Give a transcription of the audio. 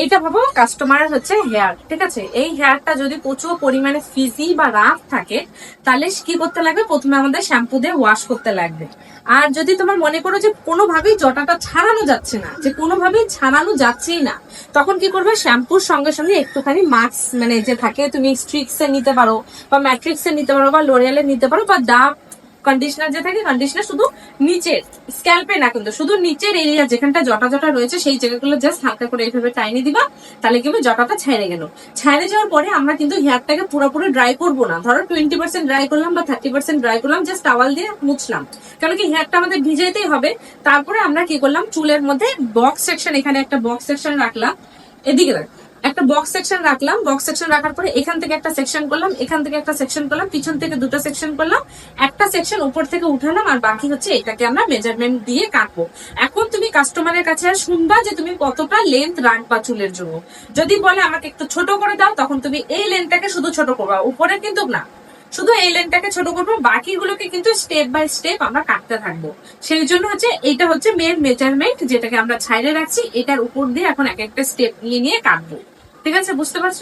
এইটা ভাবো কাস্টমারের হচ্ছে হেয়ার ঠিক আছে? এই হেয়ারটা যদি প্রচুর পরিমাণে ফিজি বা রাফ থাকে, তাহলে কি করতে লাগবে? প্রথমে আমাদের শ্যাম্পু দিয়ে ওয়াশ করতে লাগবে। আর যদি তোমার মনে করো যে কোনোভাবেই জটাটা ছাড়ানো যাচ্ছে না, যে কোনোভাবেই ছাড়ানো যাচ্ছেই না, তখন কি করবে? শ্যাম্পুর সঙ্গে সঙ্গে একটুখানি মাস্ক মানে যে থাকে, তুমি স্ট্রিক্স নিতে পারো, বা ম্যাট্রিক্স নিতে পারো, বা লোরিয়ালের নিতে পারো, বা ডাব কন্ডিশনার যে থাকে কন্ডিশনার শুধু নিচের স্ক্যাল্পে না কিন্তু শুধু নিচের এরিয়া যেখানটা জটা জটা রয়েছে, সেই জায়গাগুলো জাস্ট হালকা করে এইভাবে টাইনি দিবা, তাহলে কি হবে জটাটা ছেড়ে গেল। ছেড়ে যাওয়ার পরে আমরা কিন্তু হেয়ারটাকে পুরোপুরি ড্রাই করব না। ধরো টোয়েন্টি পার্সেন্ট ড্রাই করলাম বা থার্টি পার্সেন্ট ড্রাই করলাম জাস্ট টাওয়াল দিয়ে মুছলাম। কেন কি হেয়ারটা আমাদের ভিজাইতেই হবে। তারপরে আমরা কি করলাম? চুলের মধ্যে বক্স সেকশন এখানে একটা বক্স সেকশন রাখলাম। এদিকে দেখ একটা বক্স সেকশন রাখলাম। বক্স সেকশন রাখার পরে এখান থেকে একটা সেকশন করলাম, এখান থেকে একটা সেকশন করলাম, পিছন থেকে দুটো সেকশন করলাম। একটা সেকশন উপর থেকে উঠালাম আর বাকি হচ্ছে এটাকে আমরা মেজারমেন্ট দিয়ে কাটবো। এখন তুমি কাস্টমারের কাছে আর শুনবা যে তুমি কতটা লেন্থ রাখবা চুলের জন্য। যদি বলে আমাকে একটু ছোট করে দাও, তখন তুমি এই লেন্থটাকে শুধু ছোট করবা উপরে কিন্তু না। শুধু এই লেনটাকে ছোট করব, বাকিগুলোকে কিন্তু স্টেপ বাই স্টেপ আমরা কাটতে থাকব। সেই জন্য হচ্ছে এটা হচ্ছে মেন মেজারমেন্ট যেটাকে আমরা ছাইড়ে রাখছি, এটার উপর দিয়ে এখন এক একটা স্টেপ নিয়ে নিয়ে কাটবো। ঠিক আছে বুঝতে পারছ?